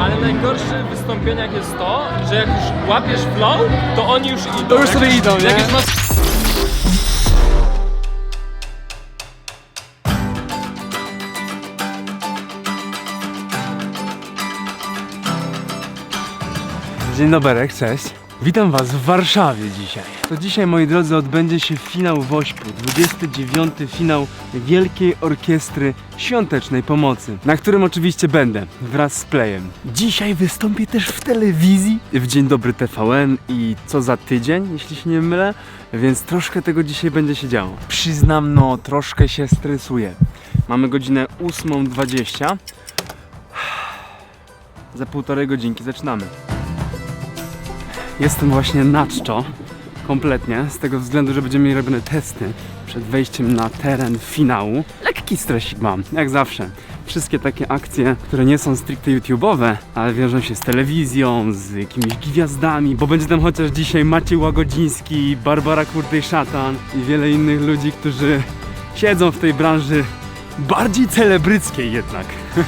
Ale najgorsze w wystąpieniach jest to, że jak już łapiesz flow, to oni już idą. To już sobie idą, nie? Jak już masz Dzień dobry, cześć. Witam Was w Warszawie dzisiaj. To dzisiaj, moi drodzy, odbędzie się finał Wośpu, 29. finał Wielkiej Orkiestry Świątecznej Pomocy, na którym oczywiście będę wraz z Playem. Dzisiaj wystąpię też w telewizji, w Dzień Dobry TVN i co za tydzień, jeśli się nie mylę, więc troszkę tego dzisiaj będzie się działo. Przyznam, no, troszkę się stresuję. Mamy godzinę 8.20. Za półtorej godzinki zaczynamy. Jestem właśnie na czczo, kompletnie, z tego względu, że będziemy mieli robione testy przed wejściem na teren finału. Lekki stresik mam, jak zawsze. Wszystkie takie akcje, które nie są stricte YouTube'owe, ale wiążą się z telewizją, z jakimiś gwiazdami, bo będzie tam chociaż dzisiaj Maciej Łagodziński, Barbara Kurtej-Szatan i wiele innych ludzi, którzy siedzą w tej branży bardziej celebryckiej jednak.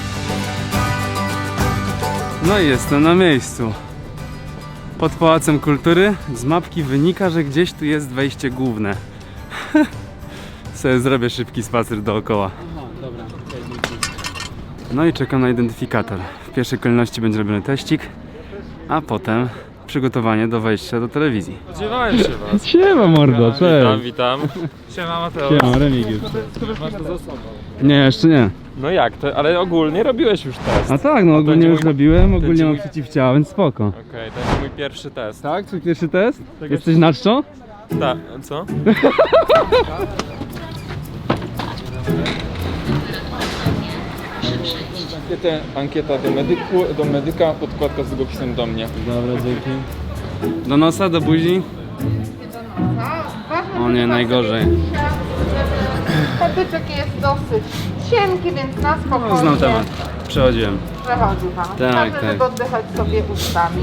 No i jestem na miejscu pod Pałacem Kultury. Z mapki wynika, że gdzieś tu jest wejście główne. Sobie zrobię szybki spacer dookoła. No i czekam na identyfikator. W pierwszej kolejności będzie robiony teścik, a potem przygotowanie do wejścia do telewizji. Spodziewałem się was. Siema mordo, Witam, witam. Siema Mateusz. Siema Remigiusz. Nie, jeszcze nie. No jak to? Ale ogólnie robiłeś już test. A tak, no ogólnie będzie już mój- robiłem, ogólnie mam mój- przeciwciała, więc spoko. Okej, to jest mój pierwszy test. Tak? Twój pierwszy test? Jesteś na czczo? Tak, co? Ankietę, ankieta do, medyku, do medyka, podkładka z długopisem do mnie. Dobra, dzięki. Do nosa, do buzi? O nie, najgorzej. Patyczek jest dosyć cienki, więc na spokojnie No, znam temat. Przechodziłem. przechodzi Pan. Tak, Ważne, tak. oddychać sobie ustami.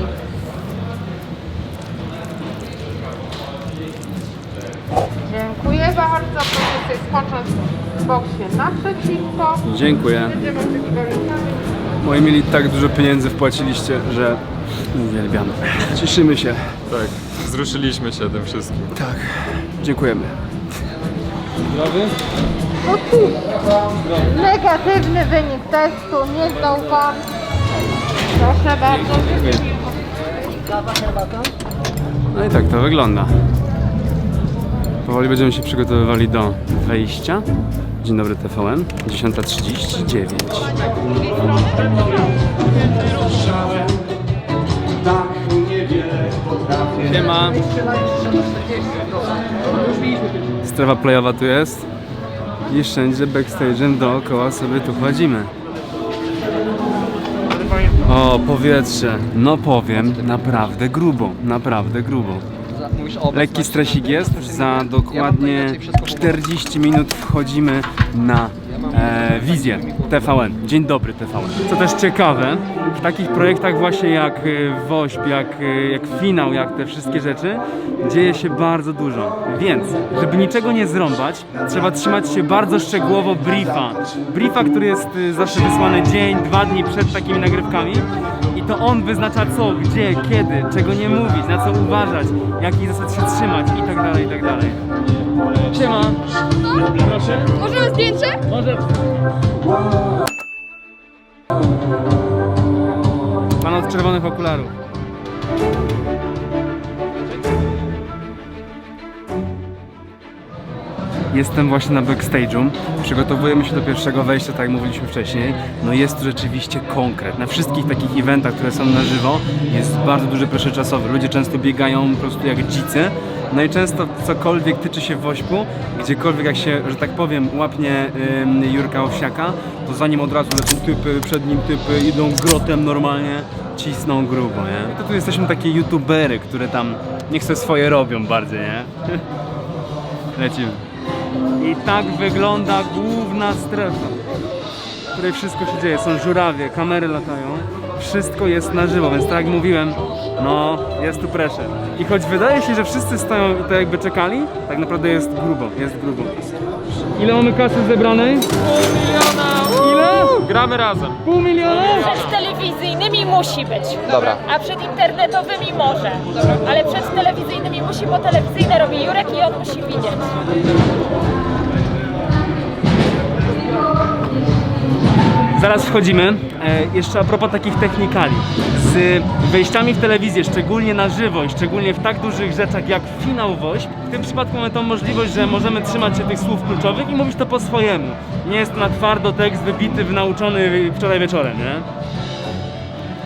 Dziękuję bardzo. Proszę sobie spocząć w boksie naprzeciwko. Dziękuję. Będziemy oczekiwali Moi mieli tak dużo pieniędzy wpłaciliście, że uwielbiamy. Cieszymy się. Tak, wzruszyliśmy się tym wszystkim. Tak. Dziękujemy. Zdrowy? Negatywny wynik testu. Nie zdał Pan. Proszę bardzo. No i tak to wygląda. Powoli będziemy się przygotowywali do wejścia. Dzień dobry TVN, 10.39. Siema. Strefa playowa tu jest. I wszędzie backstage'em dookoła sobie tu chodzimy. O, powietrze. No powiem, naprawdę grubo, naprawdę grubo. Lekki stresik jest. Za dokładnie 40 minut wchodzimy na e, wizję TVN. Dzień dobry TVN. Co też ciekawe, w takich projektach właśnie jak e, WOŚP, jak, e, jak finał, jak te wszystkie rzeczy, dzieje się bardzo dużo. Więc, żeby niczego nie zrąbać, trzeba trzymać się bardzo szczegółowo briefa. Briefa, który jest e, zawsze wysłany dzień, dwa dni przed takimi nagrywkami. I to on wyznacza co, gdzie, kiedy, czego nie mówić, na co uważać, jakich zasad się trzymać i tak dalej, i tak dalej. Siema. Proszę. Możemy zdjęcie? Pan od czerwonych okularów. Jestem właśnie na backstage'u. Przygotowujemy się do pierwszego wejścia, tak jak mówiliśmy wcześniej. No jest tu rzeczywiście konkret. Na wszystkich takich eventach, które są na żywo, jest bardzo duży presję czasowy. Ludzie często biegają po prostu jak dzicy. No i często cokolwiek tyczy się wośpu, gdziekolwiek jak się, że tak powiem, łapnie ym, Jurka Owsiaka, to za nim od razu lecą typy, przed nim typy, idą grotem normalnie, cisną grubo, nie? To tu jesteśmy takie youtubery, które tam niech sobie swoje robią bardziej, nie? Lecimy. I tak wygląda główna strefa, w której wszystko się dzieje. Są żurawie, kamery latają, wszystko jest na żywo, więc tak jak mówiłem, no jest tu pressure. I choć wydaje się, że wszyscy stoją i to jakby czekali, tak naprawdę jest grubo, jest grubo. Ile mamy kasy zebranej? Ile? Gramy razem. Pół miliona? Przed telewizyjnymi musi być. Dobra. A przed internetowymi może. Ale przed telewizyjnymi musi, bo telewizyjne robi Jurek i on musi widzieć. Zaraz wchodzimy. E, jeszcze a propos takich technikali. Z wejściami w telewizję, szczególnie na żywo i szczególnie w tak dużych rzeczach jak finał WOŚP, w tym przypadku mamy tą możliwość, że możemy trzymać się tych słów kluczowych i mówić to po swojemu. Nie jest na twardo tekst wybity, nauczony wczoraj wieczorem, nie?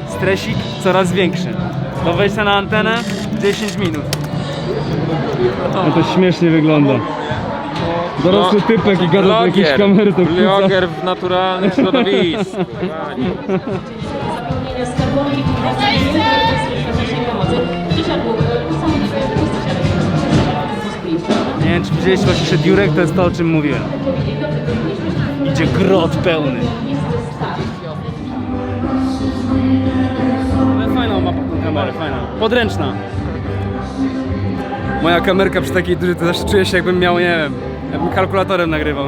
Stresik coraz większy. Do wejścia na antenę 10 minut. No to śmiesznie wygląda. Dorosły typek i gada do jakiejś kamery to. Vloger w naturalnym środowisku. Nie wiem, czy widzieliście właśnie szedł Jurek, to jest to, o czym mówiłem. Idzie grot pełny. Ale fajną ma tą kamerę, fajna. Podręczna. Moja kamerka przy takiej dużej, to zawsze czuję się jakbym miał, nie wiem, jakbym kalkulatorem nagrywał.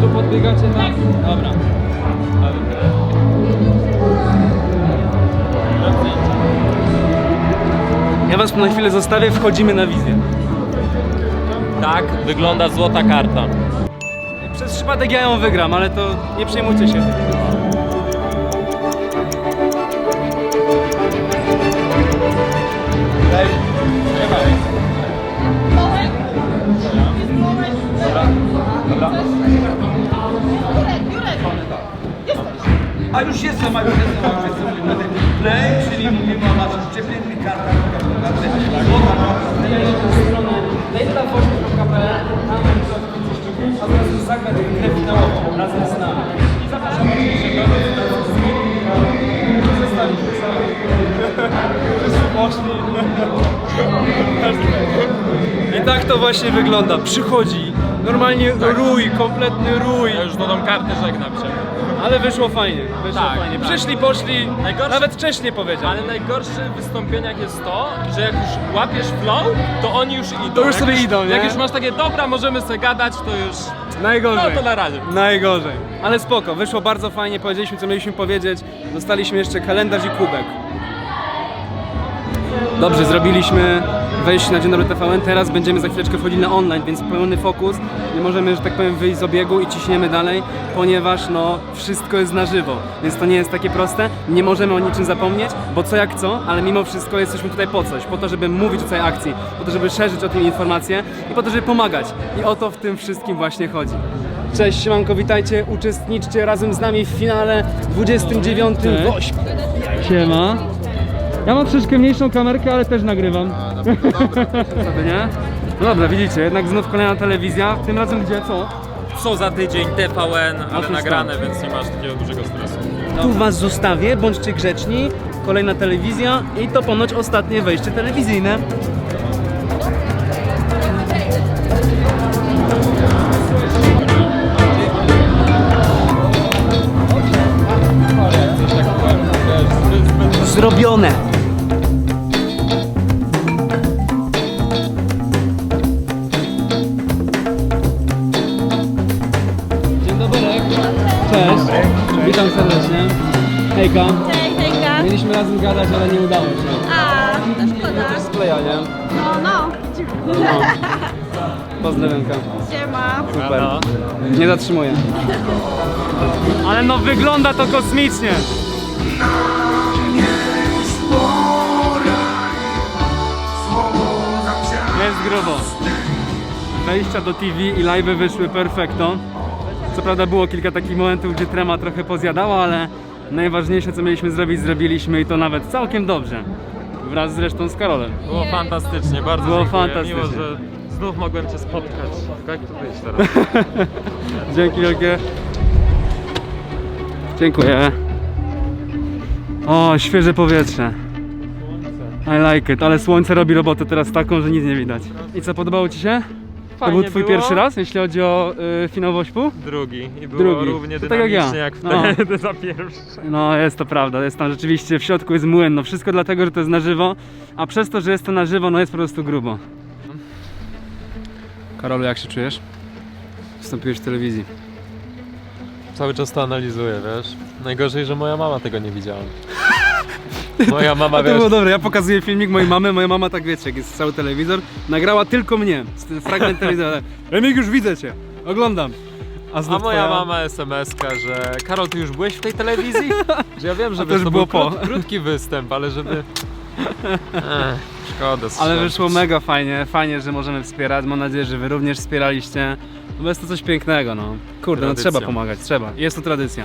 Tu podbiegacie, tak? Dobra. Ja was na chwilę zostawię, wchodzimy na wizję. Tak wygląda złota karta. Przez przypadek ja ją wygram, ale to nie przejmujcie się. Zagrać grę finałową razem z nami. I zapraszam oczywiście do Zostaliśmy sami. Wszyscy poszli. I tak to właśnie wygląda. Przychodzi normalnie rój, kompletny rój. Ja już do tą kartę żegnam się. Ale wyszło fajnie, wyszło Tak, fajnie. tak. Przyszli, poszli, Najgorsze- nawet wcześniej powiedział. Ale najgorsze w wystąpieniach jest to, że jak już łapiesz flow, to oni już idą. To już Jak sobie idą, nie? Jak już masz takie, dobra, możemy sobie gadać, to już... Najgorzej. No to na razie. Najgorzej. Ale spoko, wyszło bardzo fajnie, powiedzieliśmy co mieliśmy powiedzieć. Dostaliśmy jeszcze kalendarz i kubek. Dobrze, zrobiliśmy wejście na Dzień Dobry TVN, teraz będziemy za chwileczkę wchodzić na online, więc pełny fokus. Nie możemy, że tak powiem, wyjść z obiegu i ciśniemy dalej, ponieważ no wszystko jest na żywo, więc to nie jest takie proste. Nie możemy o niczym zapomnieć, bo co jak co, ale mimo wszystko jesteśmy tutaj po coś, po to, żeby mówić o całej akcji, po to, żeby szerzyć o tym informacje i po to, żeby pomagać. I o to w tym wszystkim właśnie chodzi. Cześć, siemanko, witajcie, uczestniczcie razem z nami w finale 29 WOŚP. Siema. Ja mam troszeczkę mniejszą kamerkę, ale też nagrywam. Sobie, nie? No dobra, widzicie, jednak znów kolejna telewizja, tym razem gdzie, co? Są za tydzień TVN, ale Otóż nagrane, więc nie masz takiego dużego stresu. Tu was zostawię, bądźcie grzeczni, kolejna telewizja i to ponoć ostatnie wejście telewizyjne. Zrobione! Hejka. Hej, hejka. Mieliśmy razem gadać, ale nie udało się. A, to szkoda. Skleja, nie? No, no. Pozdrowionka. Siema. Super. Nie zatrzymuję. Ale no wygląda to kosmicznie. Jest grubo. Wejścia do TV i live wyszły perfekto. Co prawda było kilka takich momentów, gdzie trema trochę pozjadała, ale najważniejsze co mieliśmy zrobić, zrobiliśmy i to nawet całkiem dobrze. Wraz zresztą z Karolem. Było fantastycznie, bardzo Było dziękuję. fantastycznie. Miło, że znów mogłem Cię spotkać. Jak tu być teraz? Dzięki wielkie. Dziękuję. O, świeże powietrze. I like it, ale słońce robi robotę teraz taką, że nic nie widać. I co, podobało Ci się? To Fajnie był Twój było. pierwszy raz, jeśli chodzi o y, finał Wośpu? Drugi. I było Drugi. równie To tak jak ja. dynamicznie jak, No. wtedy za pierwszy. No, jest to prawda, jest tam rzeczywiście, w środku jest młyn, no wszystko dlatego, że to jest na żywo, a przez to, że jest to na żywo, no jest po prostu grubo. Karolu, jak się czujesz? Wystąpiłeś w telewizji. cały czas to analizuję, wiesz? Najgorzej, że moja mama tego nie widziała. Moja mama, To wiesz, było dobre, ja pokazuję filmik mojej mamy, moja mama tak wiecie, jak jest cały telewizor, nagrała tylko mnie, z tym fragment telewizora. Remik już widzę cię, oglądam. a znów moja twoja- mama SMS-ka, że Karol, ty już byłeś w tej telewizji? Że ja wiem, że A to wiesz, już to było był po. krót, krótki występ, ale żeby... Ech, szkoda. Ale wyszło mega fajnie, fajnie, że możemy wspierać, mam nadzieję, że wy również wspieraliście. No bo jest to coś pięknego, no. Kurde, no Tradycja. trzeba pomagać, trzeba. Jest to tradycja.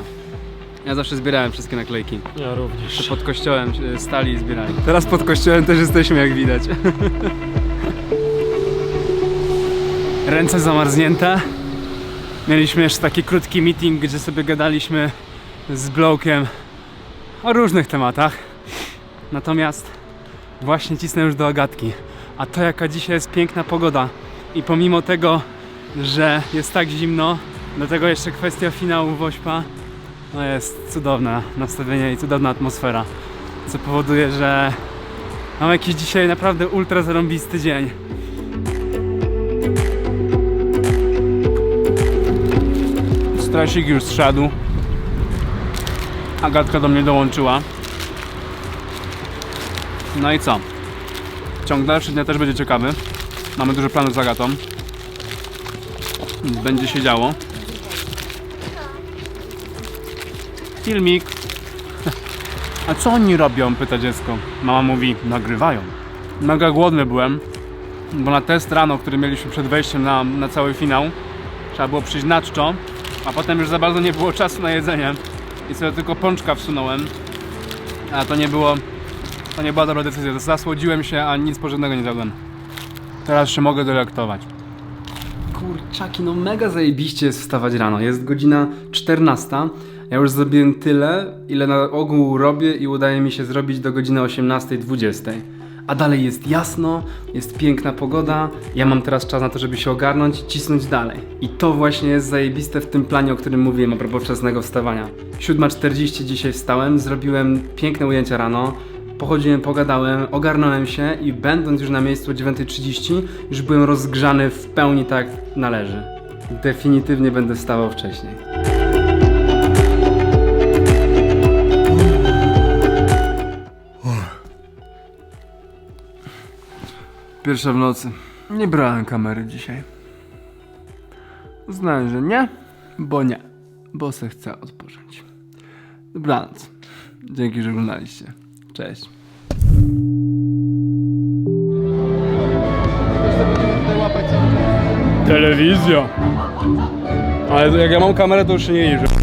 Ja zawsze zbierałem wszystkie naklejki. Ja również. To pod kościołem e, stali i zbierali. Teraz pod kościołem też jesteśmy, jak widać. Ręce zamarznięte. Mieliśmy jeszcze taki krótki meeting, gdzie sobie gadaliśmy z blokiem o różnych tematach. Natomiast właśnie cisnę już do Agatki. A to jaka dzisiaj jest piękna pogoda. I pomimo tego, że jest tak zimno, do tego jeszcze kwestia finału Wośpa, no jest cudowne nastawienie i cudowna atmosfera, co powoduje, że mam jakiś dzisiaj naprawdę ultra zarąbisty dzień. Stresik już zszedł. Agatka do mnie dołączyła. No i co? Ciąg dalszy dnia też będzie ciekawy. Mamy dużo planów z Agatą. Będzie się działo. Filmik. A co oni robią? Pyta dziecko. Mama mówi, nagrywają. Mega głodny byłem, bo na test rano, który mieliśmy przed wejściem na, na cały finał, trzeba było przyjść na czczo, a potem już za bardzo nie było czasu na jedzenie i sobie tylko pączka wsunąłem. A to nie było, to nie była dobra decyzja. Zasłodziłem się, a nic pożywnego nie zjadłem. Teraz się mogę delektować. Kurczaki, no mega zajebiście jest wstawać rano. Jest godzina 14. Ja już zrobiłem tyle, ile na ogół robię i udaje mi się zrobić do godziny 18.20. A dalej jest jasno, jest piękna pogoda. Ja mam teraz czas na to, żeby się ogarnąć i cisnąć dalej. I to właśnie jest zajebiste w tym planie, o którym mówiłem a propos wczesnego wstawania. 7.40 dzisiaj wstałem, zrobiłem piękne ujęcia rano. Pochodziłem, pogadałem, ogarnąłem się i będąc już na miejscu o 9.30 już byłem rozgrzany w pełni tak należy. Definitywnie będę wstawał wcześniej. Pierwsza w nocy. Nie brałem kamery dzisiaj. Uznałem, że nie, bo nie. Bo se chcę odpocząć. Dobranoc. Dzięki, że oglądaliście. Cześć. Telewizja. Ale jak ja mam kamerę, to już się nie liczy.